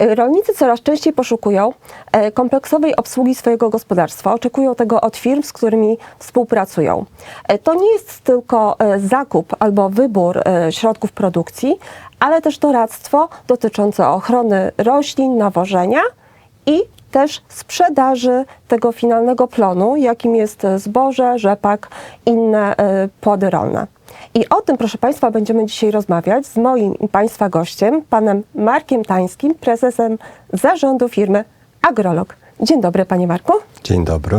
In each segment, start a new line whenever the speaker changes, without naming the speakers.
Rolnicy coraz częściej poszukują e, kompleksowej obsługi swojego gospodarstwa. Oczekują tego od firm, z którymi współpracują. E, To nie jest tylko e, zakup albo wybór środków produkcji, ale też doradztwo dotyczące ochrony roślin, nawożenia i też sprzedaży tego finalnego plonu, jakim jest zboże, rzepak, inne płody rolne. I o tym, proszę Państwa, będziemy dzisiaj rozmawiać z moim i Państwa gościem, panem Markiem Tańskim, prezesem zarządu firmy Agrolog. Dzień dobry, panie Marku.
Dzień dobry.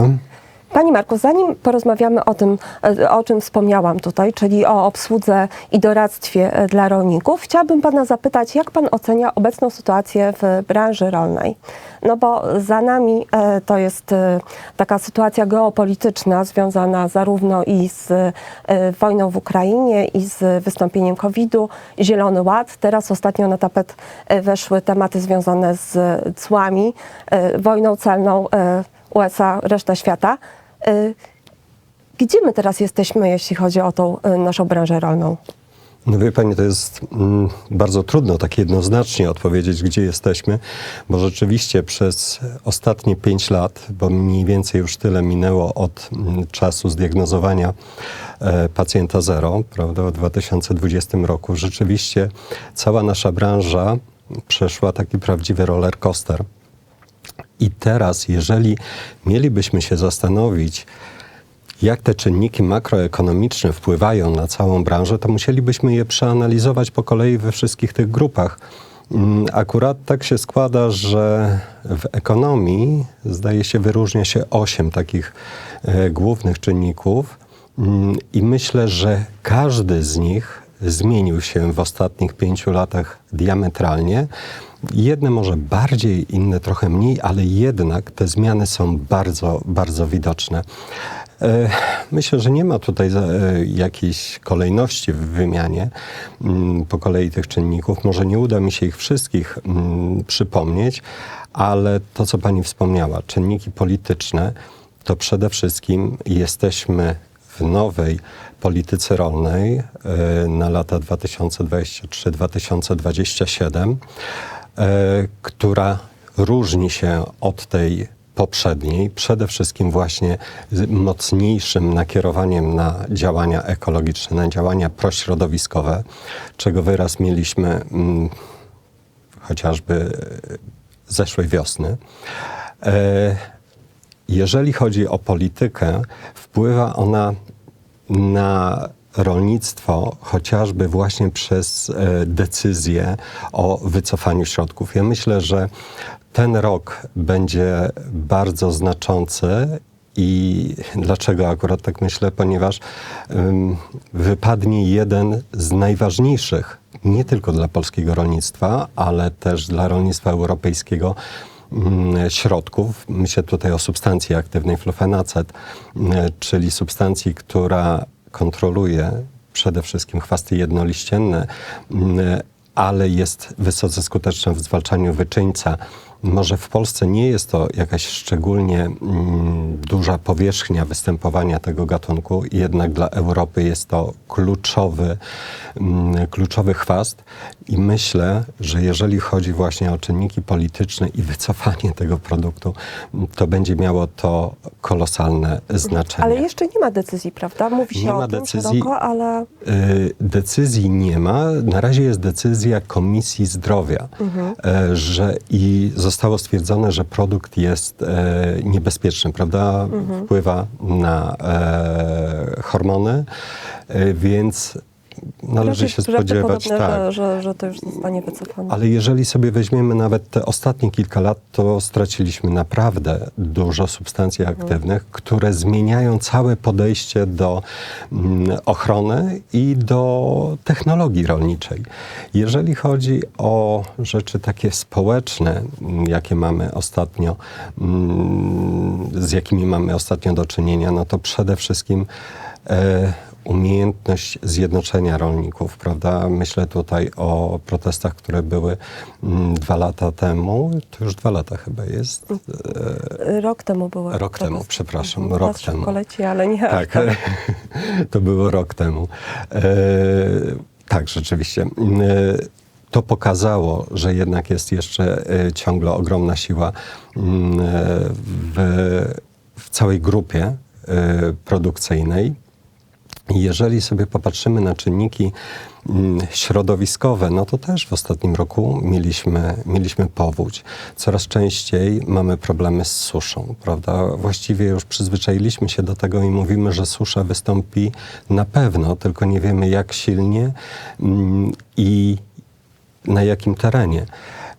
Panie Marku, zanim porozmawiamy o tym, e, o czym wspomniałam tutaj, czyli o obsłudze i doradztwie e, dla rolników, chciałabym pana zapytać, jak pan ocenia obecną sytuację w branży rolnej? No bo za nami e, to jest taka sytuacja geopolityczna związana zarówno i z wojną w Ukrainie, i z wystąpieniem COVID-u, Zielony Ład. Teraz ostatnio na tapet weszły tematy związane z cłami, wojną celną USA, reszta świata. Y, Gdzie my teraz jesteśmy, jeśli chodzi o tą y, naszą branżę rolną?
No wie Pani, to jest mm, bardzo trudno tak jednoznacznie odpowiedzieć, gdzie jesteśmy, bo rzeczywiście przez ostatnie pięć lat, bo mniej więcej już tyle minęło od mm, czasu zdiagnozowania e, pacjenta zero, prawda, w 2020 roku, rzeczywiście cała nasza branża przeszła taki prawdziwy roller coaster. I teraz, jeżeli mielibyśmy się zastanowić, jak te czynniki makroekonomiczne wpływają na całą branżę, to musielibyśmy je przeanalizować po kolei we wszystkich tych grupach. Mm, Akurat tak się składa, że w ekonomii zdaje się wyróżnia się osiem takich e, głównych czynników Mm, i myślę, że każdy z nich zmienił się w ostatnich pięciu latach diametralnie. Jedne może bardziej, inne trochę mniej, ale jednak te zmiany są bardzo, bardzo widoczne. E, Myślę, że nie ma tutaj e, jakiejś kolejności w wymianie mm, po kolei tych czynników. Może nie uda mi się ich wszystkich mm, przypomnieć, ale to, co pani wspomniała, czynniki polityczne, to przede wszystkim jesteśmy nowej polityce rolnej e, na lata 2023-2027, e, która różni się od tej poprzedniej, przede wszystkim właśnie mocniejszym nakierowaniem na działania ekologiczne, na działania prośrodowiskowe, czego wyraz mieliśmy mm, chociażby zeszłej wiosny. E, jeżeli chodzi o politykę, wpływa ona na rolnictwo chociażby właśnie przez e, decyzję o wycofaniu środków. Ja myślę, że ten rok będzie bardzo znaczący i dlaczego akurat tak myślę? Ponieważ ym, wypadnie jeden z najważniejszych, nie tylko dla polskiego rolnictwa, ale też dla rolnictwa europejskiego, środków. Myślę tutaj o substancji aktywnej flufenacet, mm, czyli substancji, która kontroluje przede wszystkim chwasty jednoliścienne, mm, ale jest wysoce skuteczna w zwalczaniu wyczyńca. Może w Polsce nie jest to jakaś szczególnie mm, duża powierzchnia występowania tego gatunku, jednak dla Europy jest to kluczowy, mm, kluczowy chwast i myślę, że jeżeli chodzi właśnie o czynniki polityczne i wycofanie tego produktu, to będzie miało to kolosalne znaczenie.
Ale jeszcze nie ma decyzji, prawda? Mówi się
Nie
o
ma
tym
decyzji.
szeroko, ale
Y, Decyzji nie ma. Na razie jest decyzja Komisji Zdrowia, e, że i zostało stwierdzone, że produkt jest e, niebezpieczny, prawda? Wpływa na e, hormony, e, więc należy się spodziewać, tak.
że, że, że to już zostanie wycofane.
Ale jeżeli sobie weźmiemy nawet te ostatnie kilka lat, to straciliśmy naprawdę dużo substancji aktywnych, które zmieniają całe podejście do mm, ochrony i do technologii rolniczej. Jeżeli chodzi o rzeczy takie społeczne, mm, jakie mamy ostatnio, mm, z jakimi mamy ostatnio do czynienia, no to przede wszystkim e, umiejętność zjednoczenia rolników, prawda? Myślę tutaj o protestach, które były mm, dwa lata temu. To już dwa lata chyba jest.
Rok temu było.
Rok temu, przepraszam,
Mhm.
rok temu.
leci, ale nie.
Tak, to było rok temu. E, tak, rzeczywiście. E, to pokazało, że jednak jest jeszcze e, ciągle ogromna siła mm, e, w, w całej grupie e, produkcyjnej. Jeżeli sobie popatrzymy na czynniki mm, środowiskowe, no to też w ostatnim roku mieliśmy, mieliśmy powódź. Coraz częściej mamy problemy z suszą, prawda? Właściwie już przyzwyczailiśmy się do tego i mówimy, że susza wystąpi na pewno, tylko nie wiemy jak silnie mm, i na jakim terenie.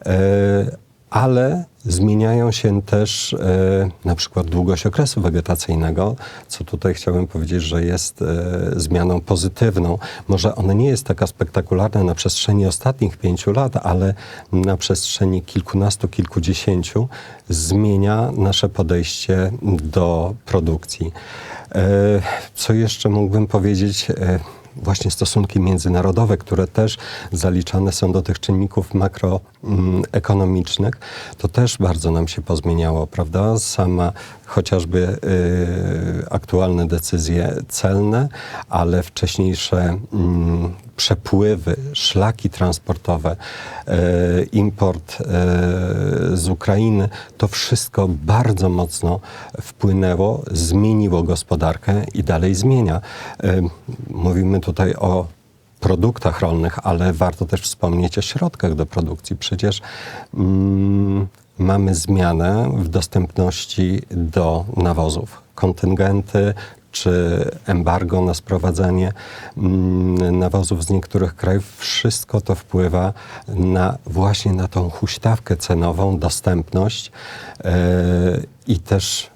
E, ale zmieniają się też e, na przykład długość okresu wegetacyjnego, co tutaj chciałbym powiedzieć, że jest e, zmianą pozytywną. Może ona nie jest taka spektakularna na przestrzeni ostatnich pięciu lat, ale na przestrzeni kilkunastu, kilkudziesięciu zmienia nasze podejście do produkcji. E, co jeszcze mógłbym powiedzieć? E, właśnie stosunki międzynarodowe, które też zaliczane są do tych czynników makroekonomicznych, to też bardzo nam się pozmieniało, prawda? Sama chociażby y, aktualne decyzje celne, ale wcześniejsze mm, przepływy, szlaki transportowe, e, import e, z Ukrainy, to wszystko bardzo mocno wpłynęło, zmieniło gospodarkę i dalej zmienia. E, Mówimy tutaj o produktach rolnych, ale warto też wspomnieć o środkach do produkcji. Przecież mm, mamy zmianę w dostępności do nawozów. Kontyngenty czy embargo na sprowadzanie mm, nawozów z niektórych krajów, wszystko to wpływa na właśnie na tą huśtawkę cenową, dostępność yy, i też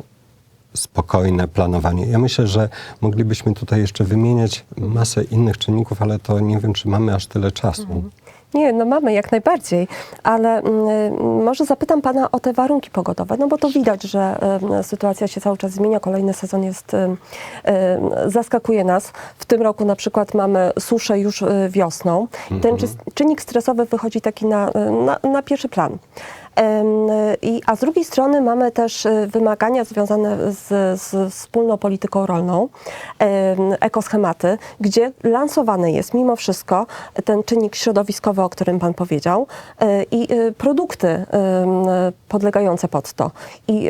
spokojne planowanie. Ja myślę, że moglibyśmy tutaj jeszcze wymieniać masę innych czynników, ale to nie wiem, czy mamy aż tyle czasu.
Nie, no mamy jak najbardziej, ale mm, może zapytam Pana o te warunki pogodowe, no bo to widać, że em, sytuacja się cały czas zmienia, kolejny sezon jest, em, em, zaskakuje nas. W tym roku na przykład mamy suszę już y, wiosną. Ten czys- czynnik stresowy wychodzi taki na, na, na pierwszy plan. A z drugiej strony mamy też y, wymagania związane z, z wspólną polityką rolną, em, ekoschematy, gdzie lansowany jest mimo wszystko ten czynnik środowiskowy, o którym Pan powiedział, y, i y, produkty podlegające pod to. I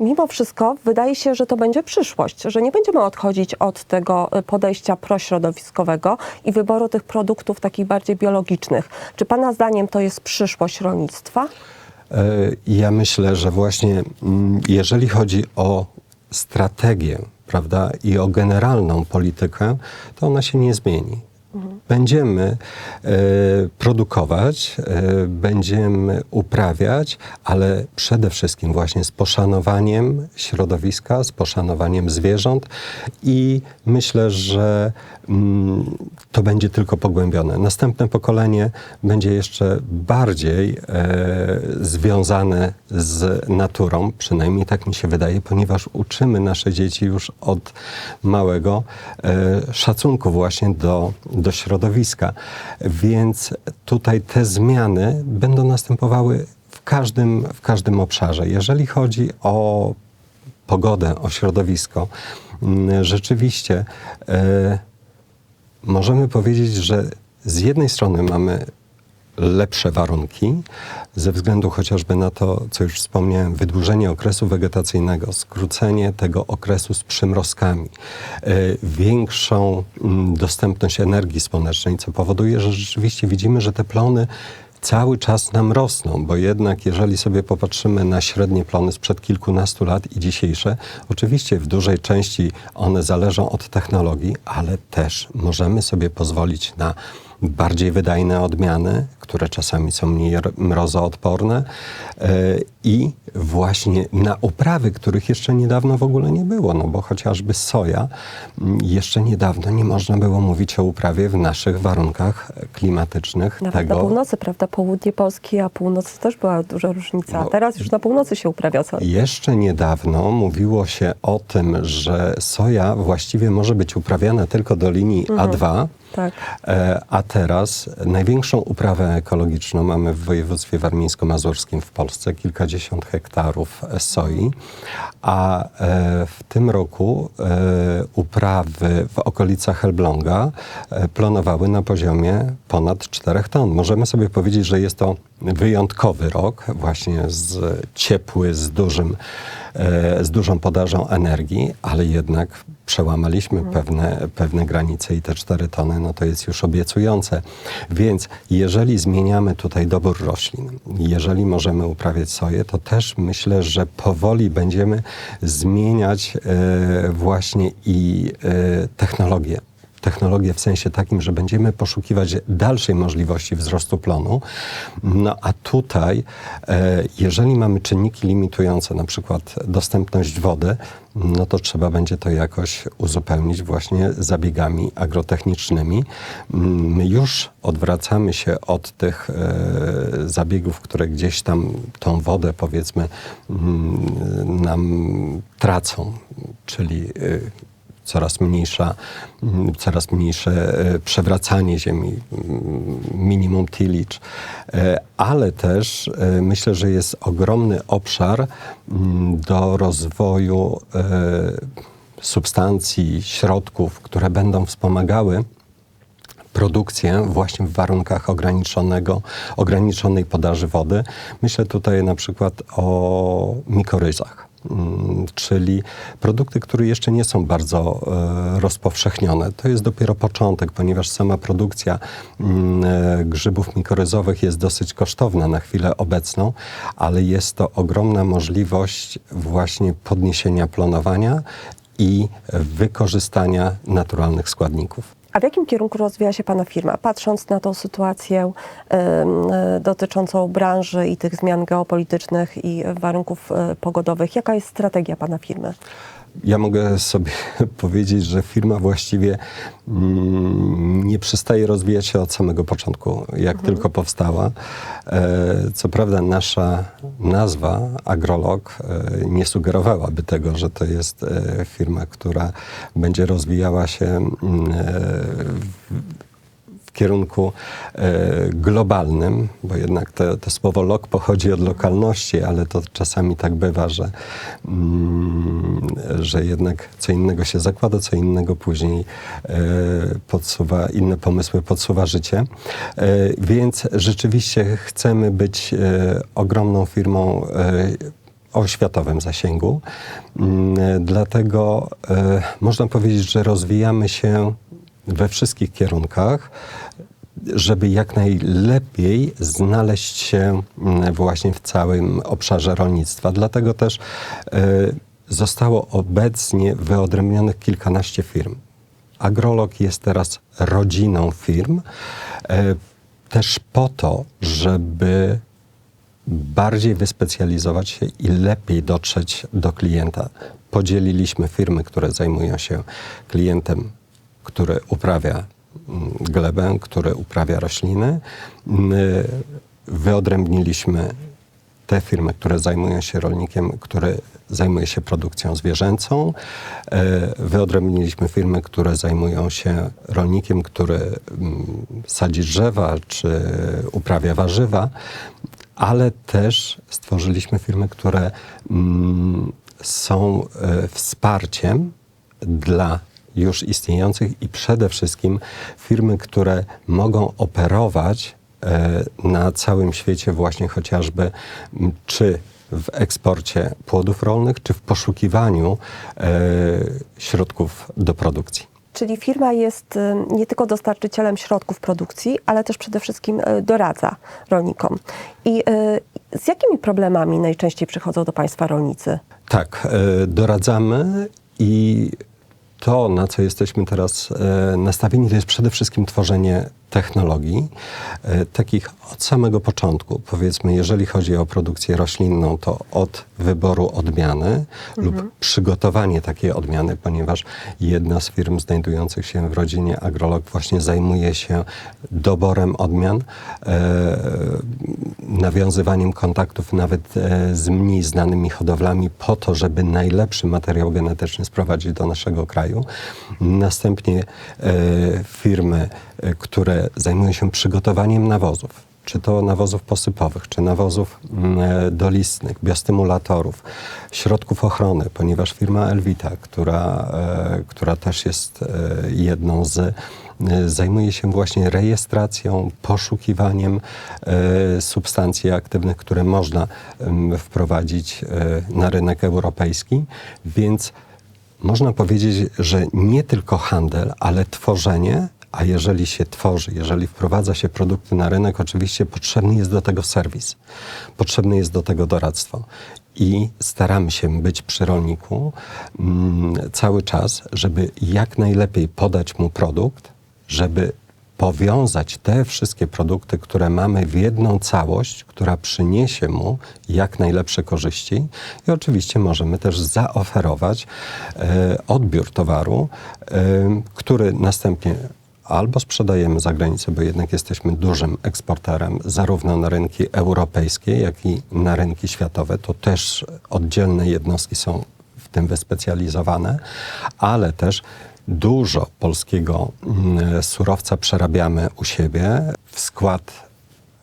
mimo wszystko wydaje się, że to będzie przyszłość, że nie będziemy odchodzić od tego podejścia prośrodowiskowego i wyboru tych produktów takich bardziej biologicznych. Czy Pana zdaniem to jest przyszłość rolnictwa?
E, Ja myślę, że właśnie mm, jeżeli chodzi o strategię, prawda, i o generalną politykę, to ona się nie zmieni. Będziemy e, produkować, e, będziemy uprawiać, ale przede wszystkim właśnie z poszanowaniem środowiska, z poszanowaniem zwierząt i myślę, że mm, to będzie tylko pogłębione. Następne pokolenie będzie jeszcze bardziej e, związane z naturą, przynajmniej tak mi się wydaje, ponieważ uczymy nasze dzieci już od małego e, szacunku właśnie do, do środowiska. Więc tutaj te zmiany będą następowały w każdym, w każdym obszarze. Jeżeli chodzi o pogodę, o środowisko, mm, rzeczywiście e, możemy powiedzieć, że z jednej strony mamy lepsze warunki, ze względu chociażby na to, co już wspomniałem, wydłużenie okresu wegetacyjnego, skrócenie tego okresu z przymrozkami, e, większą mm, dostępność energii słonecznej, co powoduje, że rzeczywiście widzimy, że te plony cały czas nam rosną, bo jednak jeżeli sobie popatrzymy na średnie plony sprzed kilkunastu lat i dzisiejsze, oczywiście w dużej części one zależą od technologii, ale też możemy sobie pozwolić na bardziej wydajne odmiany, które czasami są mniej mrozoodporne e, i właśnie na uprawy, których jeszcze niedawno w ogóle nie było, no bo chociażby soja m, jeszcze niedawno nie można było mówić o uprawie w naszych warunkach klimatycznych
Nawet
tego
na północy, prawda? Południe Polski, a północ też była duża różnica. A
No.
teraz już na północy się uprawia co?
Jeszcze niedawno mówiło się o tym, że soja właściwie może być uprawiana tylko do linii A2,
Tak.
e, a teraz największą uprawę ekologiczną mamy w województwie warmińsko-mazurskim w Polsce, kilkadziesiąt hektarów soi, a e, w tym roku e, uprawy w okolicach Elbląga planowały na poziomie ponad 4 ton. Możemy sobie powiedzieć, że jest to wyjątkowy rok, właśnie z ciepły, z dużym, z dużą podażą energii, ale jednak przełamaliśmy pewne, pewne granice i te 4 tony, no to jest już obiecujące. Więc jeżeli zmieniamy tutaj dobór roślin, jeżeli możemy uprawiać soję, to też myślę, że powoli będziemy zmieniać e, właśnie i e, technologię technologię w sensie takim, że będziemy poszukiwać dalszej możliwości wzrostu plonu. No a tutaj, e, jeżeli mamy czynniki limitujące, na przykład dostępność wody, no to trzeba będzie to jakoś uzupełnić właśnie zabiegami agrotechnicznymi. My już odwracamy się od tych e, zabiegów, które gdzieś tam tą wodę powiedzmy mm, nam tracą, czyli e, coraz mniejsza, mm, coraz mniejsze e, przewracanie ziemi, mm, minimum tillage, E, ale też e, myślę, że jest ogromny obszar mm, do rozwoju substancji, środków, które będą wspomagały produkcję właśnie w warunkach ograniczonego, ograniczonej podaży wody. Myślę tutaj na przykład o mikoryzach. Mm, Czyli produkty, które jeszcze nie są bardzo e, rozpowszechnione. To jest dopiero początek, ponieważ sama produkcja mm, e, grzybów mikoryzowych jest dosyć kosztowna na chwilę obecną, ale jest to ogromna możliwość właśnie podniesienia planowania i wykorzystania naturalnych składników.
A w jakim kierunku rozwija się Pana firma? Patrząc na tą sytuację e, dotyczącą branży i tych zmian geopolitycznych i warunków e, pogodowych, jaka jest strategia Pana firmy?
Ja mogę sobie powiedzieć, że firma właściwie mm, nie przestaje rozwijać się od samego początku, jak tylko powstała. E, co prawda nasza nazwa, Agrolog, e, nie sugerowałaby tego, że to jest e, firma, która będzie rozwijała się mm, kierunku e, globalnym, bo jednak te, to słowo lok pochodzi od lokalności, ale to czasami tak bywa, że, mm, że jednak co innego się zakłada, co innego później e, podsuwa, inne pomysły podsuwa życie. E, więc rzeczywiście chcemy być ogromną firmą o światowym zasięgu. Mm, Dlatego można powiedzieć, że rozwijamy się we wszystkich kierunkach, żeby jak najlepiej znaleźć się mm, właśnie w całym obszarze rolnictwa. Dlatego też e, zostało obecnie wyodrębnionych kilkanaście firm. Agrolog jest teraz rodziną firm, e, też po to, żeby bardziej wyspecjalizować się i lepiej dotrzeć do klienta. Podzieliliśmy firmy, które zajmują się klientem, który uprawia mm, glebę, który uprawia rośliny. My wyodrębniliśmy te firmy, które zajmują się rolnikiem, który zajmuje się produkcją zwierzęcą. E, Wyodrębniliśmy firmy, które zajmują się rolnikiem, który mm, sadzi drzewa czy uprawia warzywa, ale też stworzyliśmy firmy, które mm, są e, wsparciem dla już istniejących i przede wszystkim firmy, które mogą operować e, na całym świecie właśnie chociażby czy w eksporcie płodów rolnych, czy w poszukiwaniu e, środków do produkcji.
Czyli firma jest y, nie tylko dostarczycielem środków produkcji, ale też przede wszystkim y, doradza rolnikom. I y, z jakimi problemami najczęściej przychodzą do Państwa rolnicy?
Tak, e, doradzamy i to, na co jesteśmy teraz e, nastawieni, to jest przede wszystkim tworzenie technologii, e, takich od samego początku. Powiedzmy, jeżeli chodzi o produkcję roślinną, to od wyboru odmiany lub przygotowanie takiej odmiany, ponieważ jedna z firm znajdujących się w rodzinie Agrolog właśnie zajmuje się doborem odmian, e, nawiązywaniem kontaktów nawet e, z mniej znanymi hodowlami po to, żeby najlepszy materiał genetyczny sprowadzić do naszego kraju. Następnie firmy, które zajmują się przygotowaniem nawozów. czy to nawozów posypowych, czy nawozów mm, e, dolistnych, biostymulatorów, środków ochrony, ponieważ firma Elvita, która, e, która też jest e, jedną z zajmuje się właśnie rejestracją, poszukiwaniem substancji aktywnych, które można wprowadzić na rynek europejski, więc można powiedzieć, że nie tylko handel, ale tworzenie, a jeżeli się tworzy, jeżeli wprowadza się produkty na rynek, oczywiście potrzebny jest do tego serwis, potrzebne jest do tego doradztwo. I staramy się być przy rolniku mm, cały czas, żeby jak najlepiej podać mu produkt, żeby powiązać te wszystkie produkty, które mamy w jedną całość, która przyniesie mu jak najlepsze korzyści i oczywiście możemy też zaoferować e, odbiór towaru, e, który następnie albo sprzedajemy za granicę, bo jednak jesteśmy dużym eksporterem zarówno na rynki europejskie, jak i na rynki światowe. To też oddzielne jednostki są w tym wyspecjalizowane, ale też dużo polskiego mm, surowca przerabiamy u siebie. W skład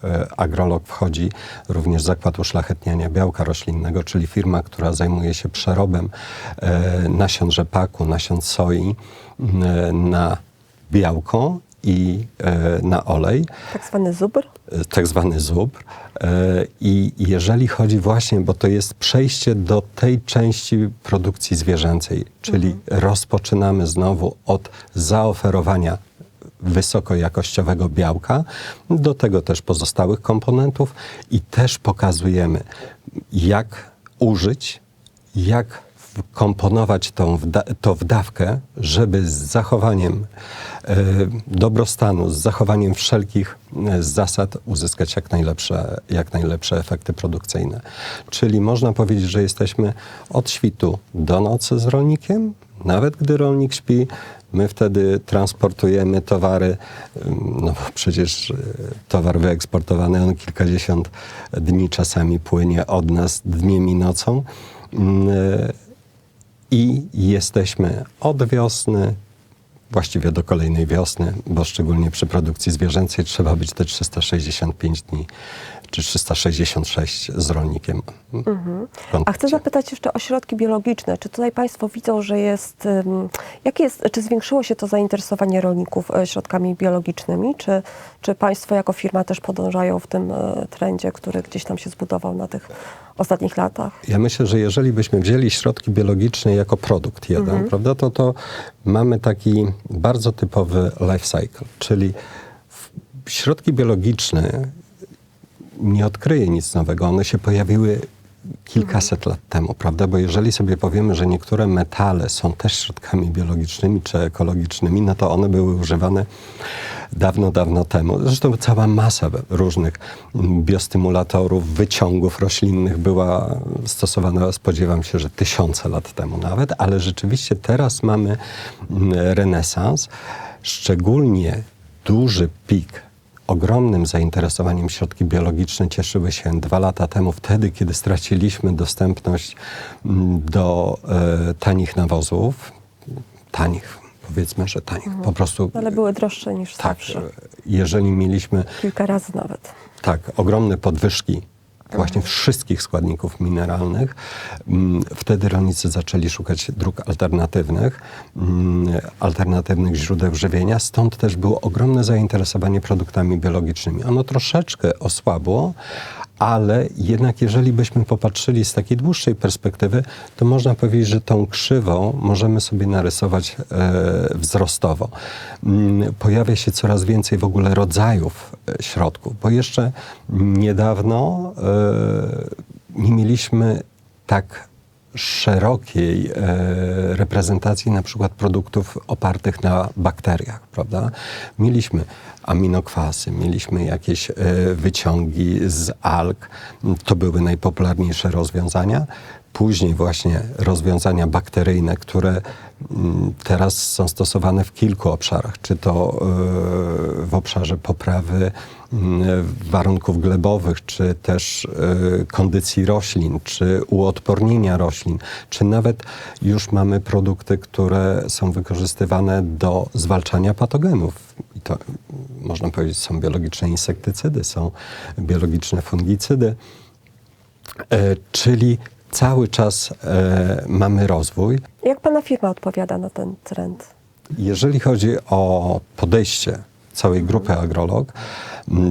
e, Agrolog wchodzi również zakład uszlachetniania białka roślinnego, czyli firma, która zajmuje się przerobem e, nasion rzepaku, nasion soi mm, na białko i e, na olej
Tak zwany zubr?
tak zwany zubr. E, I jeżeli chodzi właśnie, bo to jest przejście do tej części produkcji zwierzęcej, czyli rozpoczynamy znowu od zaoferowania wysokojakościowego białka, do tego też pozostałych komponentów i też pokazujemy, jak użyć, jak wkomponować tą to w dawkę, żeby z zachowaniem e, dobrostanu, z zachowaniem wszelkich e, zasad uzyskać jak najlepsze, jak najlepsze efekty produkcyjne. Czyli można powiedzieć, że jesteśmy od świtu do nocy z rolnikiem, nawet gdy rolnik śpi, my wtedy transportujemy towary, no bo przecież e, towar wyeksportowany, on kilkadziesiąt dni czasami płynie od nas dniem i nocą. E, i jesteśmy od wiosny, właściwie do kolejnej wiosny, bo szczególnie przy produkcji zwierzęcej trzeba być te 365 dni, czy 366 z rolnikiem. w
A chcę zapytać jeszcze o środki biologiczne. Czy tutaj Państwo widzą, że jest, jakie jest, czy zwiększyło się to zainteresowanie rolników e, środkami biologicznymi? Czy, czy Państwo jako firma też podążają w tym e, trendzie, który gdzieś tam się zbudował na tych ostatnich latach?
Ja myślę, że jeżeli byśmy wzięli środki biologiczne jako produkt jeden, prawda, to, to mamy taki bardzo typowy life cycle, czyli środki biologiczne nie odkryje nic nowego. One się pojawiły kilkaset lat temu, prawda? Bo jeżeli sobie powiemy, że niektóre metale są też środkami biologicznymi czy ekologicznymi, no to one były używane dawno, dawno temu. Zresztą cała masa różnych biostymulatorów, wyciągów roślinnych była stosowana, spodziewam się, że tysiące lat temu nawet, ale rzeczywiście teraz mamy renesans, szczególnie duży pik ogromnym zainteresowaniem środki biologiczne cieszyły się dwa lata temu, wtedy, kiedy straciliśmy dostępność mm, do e, tanich nawozów. Tanich, powiedzmy, że tanich. Po prostu.
Ale były droższe niż
tak,
zawsze.
e, jeżeli mieliśmy
Kilka razy nawet.
tak, ogromne podwyżki właśnie wszystkich składników mineralnych. Mm, Wtedy rolnicy zaczęli szukać dróg alternatywnych, mm, alternatywnych źródeł żywienia, stąd też było ogromne zainteresowanie produktami biologicznymi. Ono troszeczkę osłabło, ale jednak jeżeli byśmy popatrzyli z takiej dłuższej perspektywy, to można powiedzieć, że tą krzywą możemy sobie narysować e, wzrostowo. Mm, Pojawia się coraz więcej w ogóle rodzajów e, środków, bo jeszcze niedawno e, nie mieliśmy tak szerokiej e, reprezentacji na przykład produktów opartych na bakteriach, prawda? Mieliśmy aminokwasy, mieliśmy jakieś e, wyciągi z alg, to były najpopularniejsze rozwiązania. Później właśnie rozwiązania bakteryjne, które mm, teraz są stosowane w kilku obszarach, czy to e, w obszarze poprawy mm, warunków glebowych, czy też e, kondycji roślin, czy uodpornienia roślin, czy nawet już mamy produkty, które są wykorzystywane do zwalczania patogenów. I to można powiedzieć, są biologiczne insektycydy, są biologiczne fungicydy, e, czyli cały czas e, mamy rozwój.
Jak pana firma odpowiada na ten trend?
Jeżeli chodzi o podejście całej grupy Agrolog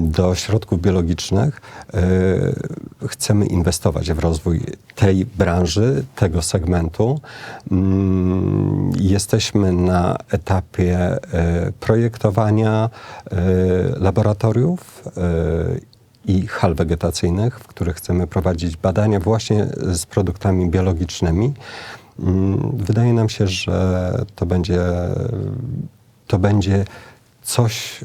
do środków biologicznych, e, chcemy inwestować w rozwój tej branży, tego segmentu. Mm, Jesteśmy na etapie e, projektowania e, laboratoriów e, i hal wegetacyjnych, w których chcemy prowadzić badania właśnie z produktami biologicznymi. Mm, Wydaje nam się, że to będzie, to będzie coś,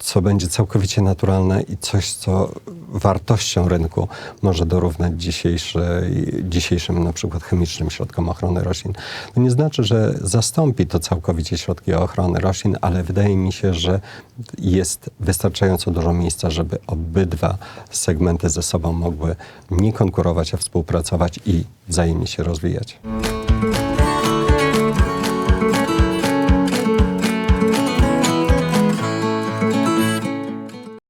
co będzie całkowicie naturalne i coś, co wartością rynku może dorównać dzisiejszym na przykład chemicznym środkom ochrony roślin. To nie znaczy, że zastąpi to całkowicie środki ochrony roślin, ale wydaje mi się, że jest wystarczająco dużo miejsca, żeby obydwa segmenty ze sobą mogły nie konkurować, a współpracować i wzajemnie się rozwijać.